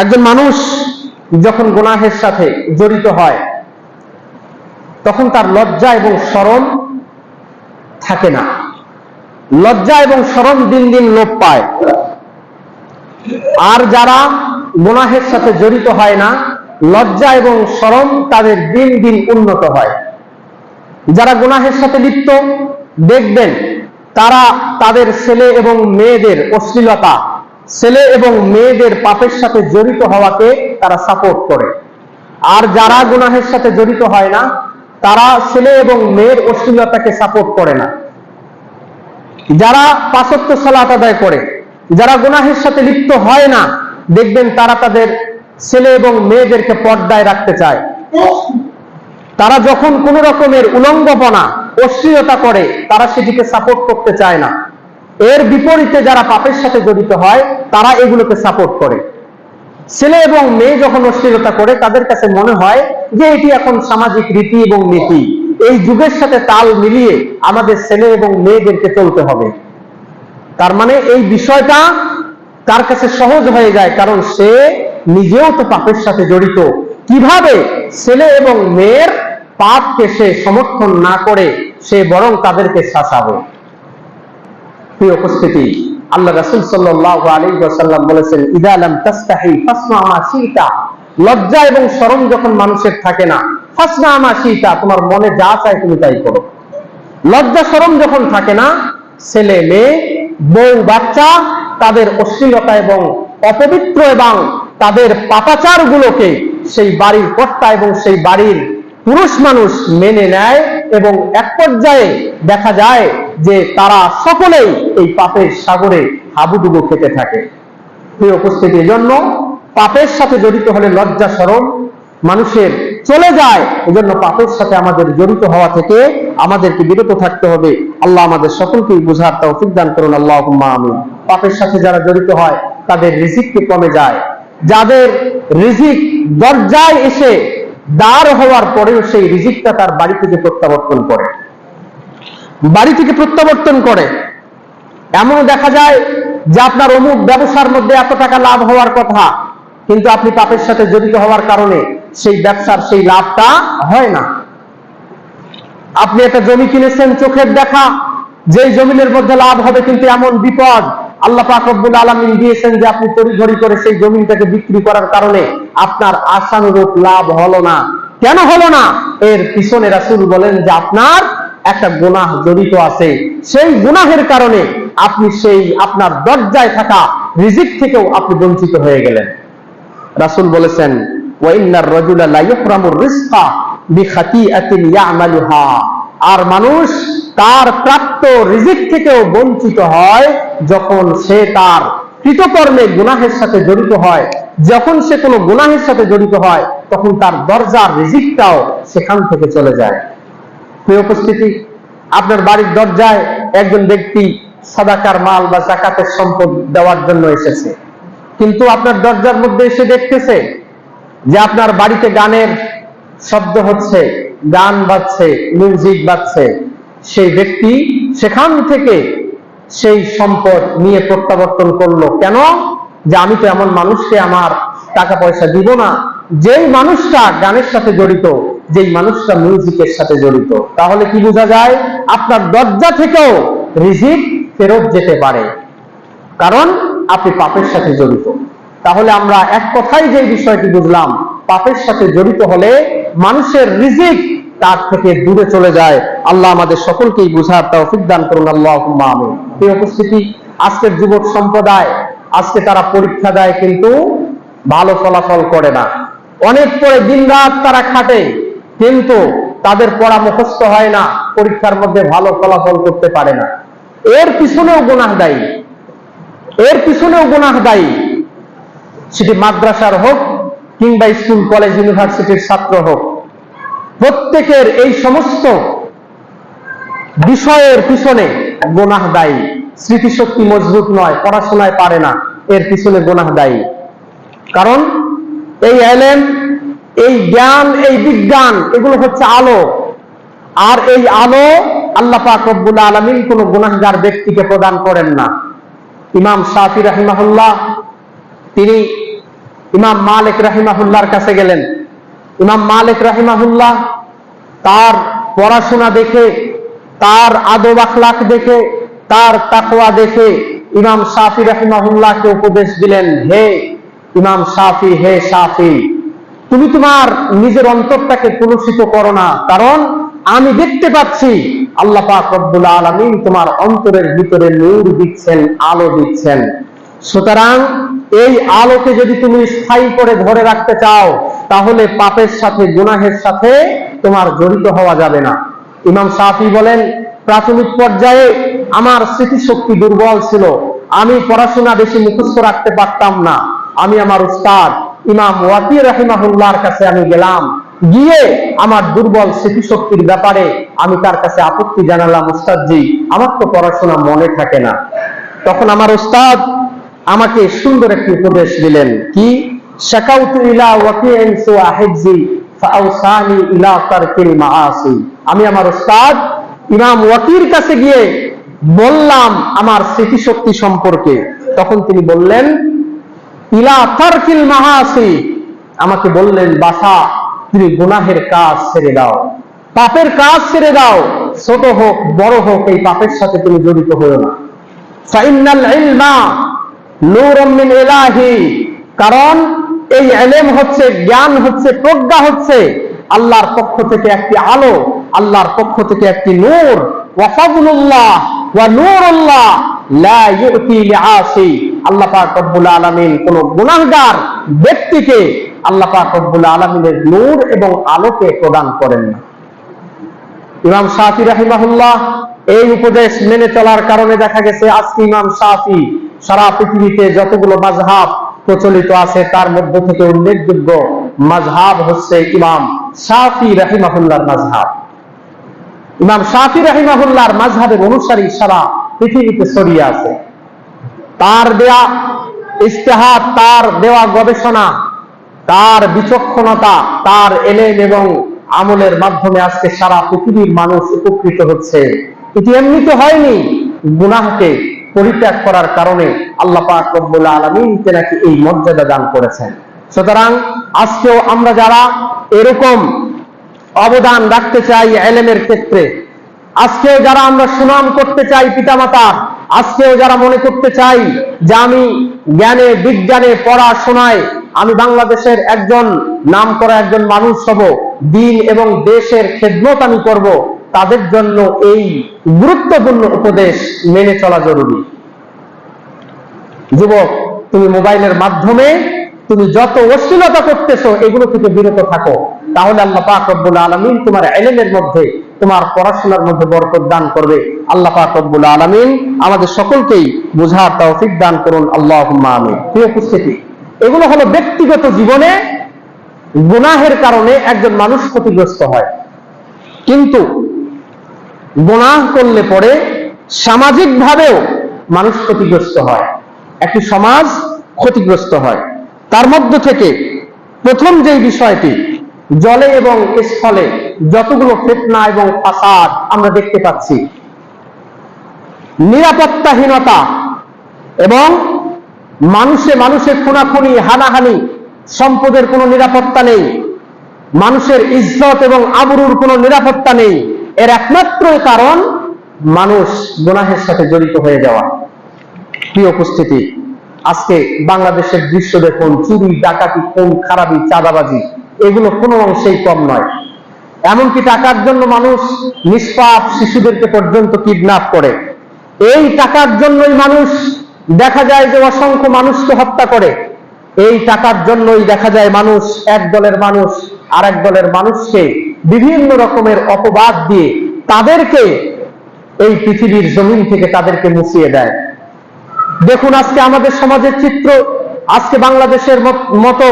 একজন মানুষ যখন গুনাহের সাথে জড়িত হয়, তখন তার লজ্জা এবং শরম থাকে না। লজ্জা এবং শরম দিন দিন লোপ পায়। আর যারা গুনাহের সাথে জড়িত হয় না, লজ্জা এবং শরম তাদের দিন দিন উন্নত হয়। যারা গুনাহের সাথে লিপ্ত, দেখবেন তারা তাদের ছেলে এবং মেয়েদের অশ্লীলতা ছেলে এবং মেয়েদের পাপের সাথে জড়িত হওয়াকে তারা সাপোর্ট করে। আর যারা গুনাহের সাথে জড়িত হয় না, তারা ছেলে এবং মেয়ের অশ্লীলতাকে সাপোর্ট করে না। যারা পাঁচত্ব সালাত আদায় করে, যারা গুনাহের সাথে লিপ্ত হয় না, দেখবেন তারা তাদের ছেলে এবং মেয়েদেরকে পর্দায় রাখতে চায়। তারা যখন কোন রকমের উলঙ্গপনা, অশ্লীলতা করে, তারা সেটিকে সাপোর্ট করতে চায় না। এর বিপরীতে যারা পাপের সাথে জড়িত হয়, তারা এগুলোকে সাপোর্ট করে। ছেলে এবং মেয়ে যখন অশ্লীলতা করে, তাদের কাছে মনে হয় যে এটি এখন সামাজিক রীতি এবং নীতি। এই যুগের সাথে তাল মিলিয়ে আমাদের ছেলে এবং মেয়েদেরকে চলতে হবে। তার মানে এই বিষয়টা তার কাছে সহজ হয়ে যায়, কারণ সে নিজেও তো পাপের সাথে জড়িত। কীভাবে ছেলে এবং মেয়ের পাপকে সে সমর্থন না করে, সে বরং তাদেরকে শাসাবে। প্রিয় উপস্থিতি, আল্লাহ রাসূল সাল্লাল্লাহু আলাইহি বলেছেন, ইদা লাম ফাসমা মা শিতা। লজ্জা এবং শরম যখন মানুষের থাকে না, ফাসমা মা শিতা তোমার মনে যা চায় তুমি তাই করো। লজ্জা, শরম যখন থাকে না, ছেলে, মেয়ে, বউ, বাচ্চা, তাদের অশ্লীলতা এবং অপবিত্র এবং তাদের পাপাচার গুলোকে সেই বাড়ির কর্তা এবং সেই বাড়ির পুরুষ মানুষ মেনে নেয় এবং এক পর্যায়ে দেখা যায় যে তারা সকলেই এই পাপের সাগরে হাবুডুবু খেতে থাকে। প্রিয় উপস্থিতির জন্য পাপের সাথে জড়িত হলে লজ্জা সরম মানুষের চলে যায়, এজন্য পাপের সাথে আমাদের জড়িত হওয়া থেকে আমাদেরকে বিরত থাকতে হবে। আল্লাহ আমাদের সকলকেই বুঝার তৌফিক দান করুন। আল্লাহ আমিন। পাপের সাথে যারা জড়িত হয়, তাদের রিজিককে কমে যায়। যাদের রিজিক দরজায় এসে দাঁড় হওয়ার পরেও সেই রিজিকটা তার বাড়ি থেকে প্রত্যাবর্তন করে। বাড়ি থেকে প্রত্যাবর্তন করে। এমনও দেখা যায় যে আপনার অমুক ব্যবসার মধ্যে এত টাকা লাভ হওয়ার কথা, কিন্তু আপনি পাপের সাথে জড়িত হওয়ার কারণে সেই ব্যবসার সেই লাভটা হয় না। আপনি একটা জমি কিনেছেন, চোখের দেখা, যেই জমিনের মধ্যে লাভ হবে কিন্তু এমন বিপদ আল্লাহ পাক রব্বুল আলামিন দিয়েছেন যে আপনি তড়িঘড়ি করে সেই জমিটাকে বিক্রি করার কারণে আপনার আশানুরূপ লাভ হলো না। কেন হলো না? এর পিছনে রাসূল বলেন যে আপনার একটা গুনাহ জড়িত আছে। সেই গুনাহের কারণে আপনি সেই আপনার দরজায় থাকা রিজিক থেকেও আপনি বঞ্চিত হয়ে গেলেন। রাসূল বলেছেন আর মানুষ তার প্রাপ্ত রিজিক থেকেও বঞ্চিত হয় যখন সে তার কৃতকর্মে গুনাহের সাথে জড়িত হয়। যখন সে কোনো গুনাহের সাথে জড়িত হয়, তখন তার দরজার রিজিকটাও সেখান থেকে চলে যায়। প্রিয় উপস্থিতি, আপনার বাড়ির দরজায় একজন ব্যক্তি সাদাকার মাল বা জাকাতের সম্পদ দেওয়ার জন্য এসেছে। কিন্তু আপনার দরজার মধ্যে এসে দেখতেছে যে আপনার বাড়িতে গানের শব্দ হচ্ছে, গান বাজছে, মিউজিক বাজছে। সেই ব্যক্তি সেখান থেকে সেই সম্পদ নিয়ে প্রত্যাবর্তন করল। কেন? যে আমি তো এমন মানুষকে আমার টাকা পয়সা দিব না। যেই মানুষটা গানের সাথে জড়িত, যেই মানুষটা মিউজিকের সাথে জড়িত, তাহলে কি বোঝা যায়? আপনার দরজা থেকেও রিজিক ফেরত যেতে পারে। কারণ আপনি পাপের সাথে জড়িত। তাহলে আমরা এক কথাই যে বিষয়টি বুঝলাম, পাপের সাথে জড়িত হলে মানুষের রিজিক তার থেকে দূরে চলে যায়। আল্লাহ আমাদের সকলকেই বুঝার তৌফিক দান করুন। আল্লাহ এই উপস্থিতি, আজকের যুবক সম্প্রদায় আজকে তারা পরীক্ষা দেয় কিন্তু ভালো ফলাফল করে না। অনেক পরে দিন রাত তারা খাটে, কিন্তু তাদের পড়া মুখস্থ হয় না, পরীক্ষার মধ্যে ভালো ফলাফল করতে পারে না। এর পিছনেও গুনাহ দায়ী। এর পিছনেও গুনাহ দায়ী। সেটি মাদ্রাসার হোক কিংবা স্কুল, কলেজ, ইউনিভার্সিটির ছাত্র হোক। প্রত্যেকের এই সমস্ত বিষয়ের পিছনে গোনাহ দায়ী। স্মৃতিশক্তি মজবুত নয়, পড়াশোনায় পারে না, এর পিছনে গোনাহ দায়ী। কারণ এই এলেম এই জ্ঞান, এই বিজ্ঞান, এগুলো হচ্ছে আলো। আর এই আলো আল্লাহ পাক রব্বুল আলমিন কোন গুনাহগার ব্যক্তিকে প্রদান করেন না। ইমাম শাফি রাহিমাহুল্লাহ, তিনি ইমাম মালিক রাহিমাহুল্লাহর কাছে গেলেন। ইমাম মালিক রাহিমাহুল্লাহ তার পড়াশোনা দেখে, তার আদব আখলাক দেখে তার তাকওয়া দেখে ইমাম শাফি রাহিমাহুল্লাহকে উপদেশ দিলেন, হে ইমাম শাফি, হে শাফি, তুমি তোমার নিজের অন্তরটাকে কলুষিত করো না। কারণ আমি দেখতে পাচ্ছি আল্লাহ পাক রব্বুল আলামিন তোমার অন্তরের ভিতরে নূর দিচ্ছেন, আলো দিচ্ছেন। সুতরাং এই আলোকে যদি তুমি স্থায়ী করে ধরে রাখতে চাও, তাহলে পাপের সাথে, গুনাহের সাথে তোমার জড়িত হওয়া যাবে না। ইমাম শাফি বলেন, প্রাথমিক পর্যায়ে আমার স্মৃতিশক্তি দুর্বল ছিল। আমি পড়াশোনা বেশি মুখস্থ রাখতে পারতাম না। আমি আমার উস্তাদ ইমাম ওয়াকি রাহিমাহুল্লাহর কাছে আমি গেলাম। গিয়ে আমার দুর্বল স্মৃতিশক্তির ব্যাপারে আমি তার কাছে আপত্তি জানালাম, উস্তাদজি, আমার তো পড়াশোনা মনে থাকে না। তখন আমার উস্তাদ আমাকে সুন্দর একটি উপদেশ দিলেন, কি? শাকাউতু ওয়াকিইন সুআ হিফজি। আমি আমার উস্তাদ ইমাম ওয়াকির কাছে গিয়ে বললাম আমার স্মৃতিশক্তি সম্পর্কে। তখন তিনি বললেন, ইলা তারকিল মাআসি। আমাকে বললেন বাসা তুমি গুনাহের কাজ ছেড়ে দাও। পাপের কাজ ছেড়ে দাও। ছোট হোক, বড় হোক, এই পাপের সাথে তুমি জড়িত হয়েও না। ফাইনাল ইলমা নূরুম মিন ইলাহি। কারণ এই এলেম হচ্ছে, জ্ঞান হচ্ছে, প্রজ্ঞা হচ্ছে আল্লাহর পক্ষ থেকে একটি আলো, আল্লাহর পক্ষ থেকে একটি নূর। ওয়া ফাদলুল্লাহ ওয়া নূরুল্লাহ লা ইউতি লিআসি আল্লাহ পাক রব্বুল আলামিন কোন গুনাহগার ব্যক্তিকে আল্লাহ পাক রব্বুল আলামিনের নূর এবং আলোকে প্রদান করেন না। ইমাম শাফি রাহিমাহুল্লাহ এই উপদেশ মেনে চলার কারণে দেখা গেছে, আজকে ইমাম শাফি সারা পৃথিবীতে যতগুলো মাযহাব প্রচলিত আছে, তার মধ্য থেকে উল্লেখযোগ্য মাযহাব হচ্ছে ইমাম শাফি রাহিমাহুল্লাহর মাযহাব। ইমাম শাফি রাহিমাহুল্লাহর মাযহাবের অনুসারী সারা পৃথিবীতে ছড়িয়ে আছে। তার দেয়া ইস্তেহাদ তার দেওয়া গবেষণা, তার বিচক্ষণতা, তার এলেম এবং আমলের মাধ্যমে আজকে সারা পৃথিবীর মানুষ উপকৃত হচ্ছে। এটি এমনিতে হয়নি, গুনাহকে পরিত্যাগ করার কারণে আল্লাহ পাক রব্বুল আলামিন এই মর্যাদা দান করেছেন। সুতরাং আজকেও আমরা যারা এরকম অবদান রাখতে চাই এলেমের ক্ষেত্রে, আজকেও যারা আমরা সুনাম করতে চাই পিতামাতার আজকেও যারা মনে করতে চাই যে আমি জ্ঞানে, বিজ্ঞানে, পড়াশোনায় আমি বাংলাদেশের একজন, নাম করা একজন মানুষ হব, দিন এবং দেশের খেদমত আমি করব তাদের জন্য এই গুরুত্বপূর্ণ উপদেশ মেনে চলা জরুরি। যুবক, তুমি মোবাইলের মাধ্যমে তুমি যত অশ্লীলতা করতেছো, এগুলো থেকে বিরত থাকো। তাহলে আল্লাহ পাক রব্বুল আলামিন তোমার এলেমের মধ্যে, তোমার পড়াশোনার মধ্যে বরকত দান করবে। আল্লাহ পাক রব্বুল আলামিন আমাদের সকলকেই বুঝার তৌফিক দান করুন। আল্লাহুম্মা আমিন। প্রিয় উপস্থিতি, এগুলো হলো ব্যক্তিগত জীবনে গুনাহের কারণে একজন মানুষ ক্ষতিগ্রস্ত হয়। কিন্তু গুনাহ করলে পরে সামাজিক ভাবেও মানুষ ক্ষতিগ্রস্ত হয়। একটি সমাজ ক্ষতিগ্রস্ত হয়। তার মধ্য থেকে প্রথম যে বিষয়টি, জলে এবং স্থলে যতগুলো ফেতনা এবং ফাসাদ আমরা দেখতে পাচ্ছি, নিরাপত্তাহীনতা এবং মানুষে মানুষের খুনাখুনি, হানাহানি, সম্পদের কোনো নিরাপত্তা নেই, মানুষের ইজ্জত এবং আবরুর কোনো নিরাপত্তা নেই এর একমাত্র কারণ মানুষ গুনাহের সাথে জড়িত হয়ে যাওয়া। প্রিয় উপস্থিতি, আজকে বাংলাদেশের দৃশ্য দেখুন, চুরি, ডাকাতি কোন খারাপি, চাঁদাবাজি, এগুলো কোনো অংশেই কম নয়। এমনকি টাকার জন্য মানুষ নিষ্পাপ শিশুদেরকে পর্যন্ত কিডন্যাপ করে। এই টাকার জন্যই মানুষ দেখা যায় যে অসংখ্য মানুষকে হত্যা করে। এই টাকার জন্যই দেখা যায় মানুষ এক দলের মানুষ আর এক দলের মানুষকে বিভিন্ন রকমের অপবাদ দিয়ে তাদেরকে এই পৃথিবীর জমিন থেকে তাদেরকে মুছিয়ে দেয়। দেখুন, আজকে আমাদের সমাজের চিত্র, আজকে বাংলাদেশের মতো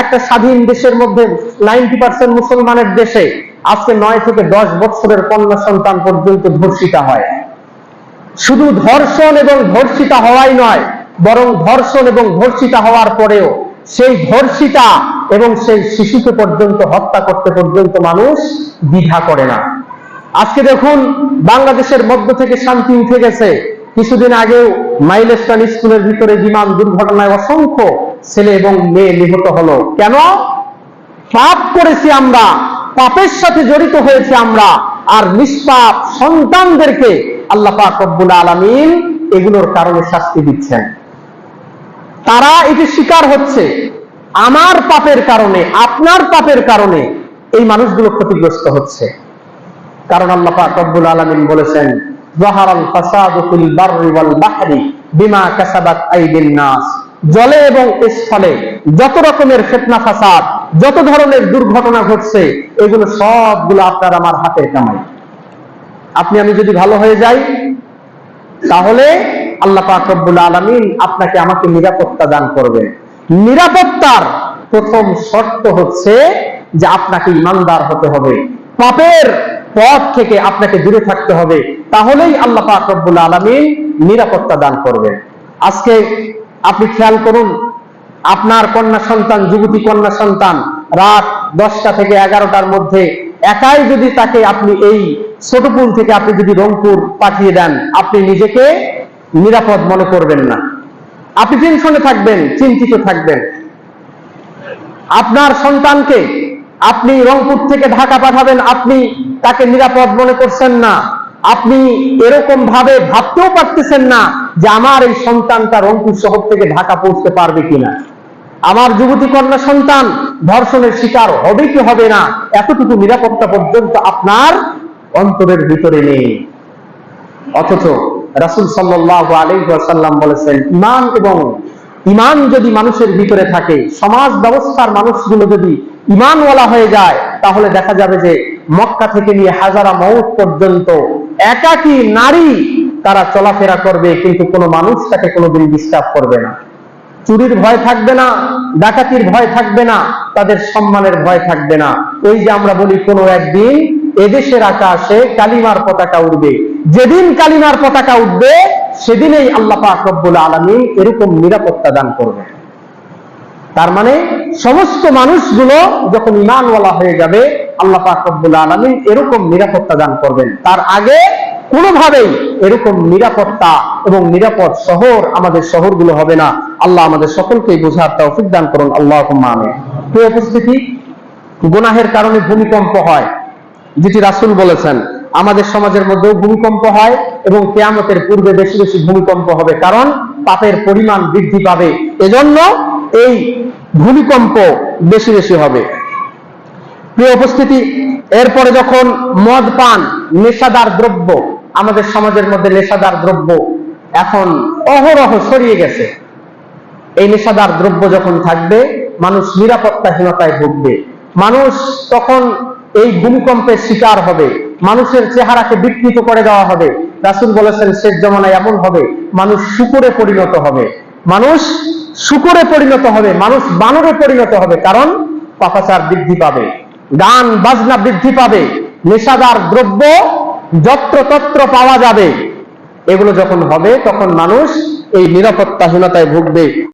একটা স্বাধীন দেশের মধ্যে নাইনটি পার্সেন্ট মুসলমানের দেশে আজকে নয় থেকে দশ বছরের কন্যা সন্তান পর্যন্ত ধর্ষিতা হয়। শুধু ধর্ষণ এবং ধর্ষিতা হওয়াই নয়, বরং ধর্ষণ এবং ধর্ষিতা হওয়ার পরেও সেই ধর্ষিতা এবং সেই শিশুকে পর্যন্ত হত্যা করতে পর্যন্ত মানুষ দ্বিধা করে না। আজকে দেখুন, বাংলাদেশের মধ্য থেকে শান্তি উঠে গেছে। কিছুদিন আগেও মাইলস্টান স্কুলের ভিতরে বিমান দুর্ঘটনায় অসংখ্য ছেলে এবং মেয়ে নিহত হলো। কেন? পাপ করেছি আমরা, পাপের সাথে জড়িত হয়েছে আমরা, আর নিষ্পাপ সন্তানদেরকে আল্লাহ পাক আলামিন এগুলোর কারণে শাস্তি দিচ্ছেন। তারা এটি স্বীকার হচ্ছে। আমার পাপের কারণে, আপনার পাপের কারণে এই মানুষগুলো ক্ষতিগ্রস্ত হচ্ছে। কারণ আল্লাহ পাক রব্বুল আলামিন বলেছেন বিমা কাসাবাত নাস। জলে এবং স্থলে যত রকমের ফাসাদ, যত ধরনের দুর্ঘটনা ঘটছে, এগুলো সবগুলো আপনার আমার হাতের কামাই। আপনি, আমি যদি ভালো হয়ে যাই, তাহলে আল্লাহ পাক আলামিন আপনাকে আমাকে নিরাপত্তা দান করবেন। নিরাপত্তার প্রথম শর্ত হচ্ছে যে আপনাকে ইমানদার হতে হবে। পাপের পথ থেকে আপনাকে দূরে থাকতে হবে। তাহলেই আল্লাহ পাক রব্বুল আলামিন নিরাপত্তা দান করবেন আজকে আপনি খেয়াল করুন, আপনার কন্যা সন্তান, যুবতী কন্যা সন্তান রাত দশটা থেকে এগারোটার মধ্যে একাই যদি তাকে আপনি এই ছোটপুল থেকে আপনি যদি রংপুর পাঠিয়ে দেন, আপনি নিজেকে নিরাপদ মনে করবেন না। আপনি টেনশনে থাকবেন, চিন্তিত থাকবেন। আপনার সন্তানকে আপনি রংপুর থেকে ঢাকা পাঠাবেন, আপনি তাকে নিরাপদ মনে করছেন না। আপনি এরকম ভাবে ভাবতেও পারতেছেন না যে আমার এই সন্তানটা রংপুর শহর থেকে ঢাকা পৌঁছতে পারবে কিনা। আমার যুবতী কন্যা সন্তান ধর্ষণের শিকার হবে কি হবে না, এতটুকু নিরাপত্তা পর্যন্ত আপনার অন্তরের ভিতরে নেই। অথচ রাসুল সাল্লাহ আলাইসাল্লাম বলেছেন ইমান এবং ইমান যদি মানুষের ভিতরে থাকে, সমাজ ব্যবস্থার মানুষগুলো যদি ইমানওয়ালা হয়ে যায়, তাহলে দেখা যাবে যে মক্কা থেকে নিয়ে হাজারা মৌত পর্যন্ত একাকী নারী তারা চলাফেরা করবে, কিন্তু কোনো মানুষ তাকে কোনোদিন ডিস্টার্ব করবে না। চুরির ভয় থাকবে না, ডাকাতির ভয় থাকবে না, তাদের সম্মানের ভয় থাকবে না। ওই যে আমরা বলি, কোনো একদিন এদেশের আকাশে কালিমার পতাকা উঠবে যেদিন কালিমার পতাকা উঠবে, সেদিনেই আল্লাহ পাক রব্বুল আলমী এরকম নিরাপত্তা দান করবে। তার মানে সমস্ত মানুষগুলো যখন ইমানওয়ালা হয়ে যাবে, আল্লাহ পাক রব্বুল আলমী এরকম নিরাপত্তা দান করবেন। তার আগে কোনোভাবেই এরকম নিরাপত্তা এবং নিরাপদ শহর আমাদের শহরগুলো হবে না। আল্লাহ আমাদের সকলকে বোঝার তৌফিক দান করুন। আল্লাহ প্রিয় উপস্থিতি, গুনাহের কারণে ভূমিকম্প হয়, যেটি রাসুল বলেছেন আমাদের সমাজের মধ্যেও ভূমিকম্প হয় এবং কেয়ামতের পূর্বে বেশি বেশি ভূমিকম্প হবে। কারণ পাপের পরিমাণ বৃদ্ধি পাবে। এজন্য এই ভূমিকম্প বেশি বেশি হবে। প্রিয় উপস্থিতি, এরপরে যখন মদ পান, নেশাদার দ্রব্য, আমাদের সমাজের মধ্যে নেশাদার দ্রব্য এখন অহরহ ছড়িয়ে গেছে। এই নেশাদার দ্রব্য যখন থাকবে, মানুষ নিরাপত্তাহীনতায় ভুগবে। মানুষ তখন এই ভূমিকম্পের শিকার হবে। মানুষের চেহারাকে বিকৃত করে দেওয়া হবে। রাসুল বলেছেন, শেষ জমানায় এমন হবে, মানুষ শুকুরে পরিণত হবে। মানুষ শুকুরে পরিণত হবে, মানুষ বানরে পরিণত হবে, কারণ পাপাচার বৃদ্ধি পাবে, গান, বাজনা বৃদ্ধি পাবে, নেশাদার দ্রব্য, যত্রতত্র পাওয়া যাবে। এগুলো যখন হবে, তখন মানুষ এই নিরাপত্তাহীনতায় ভুগবে।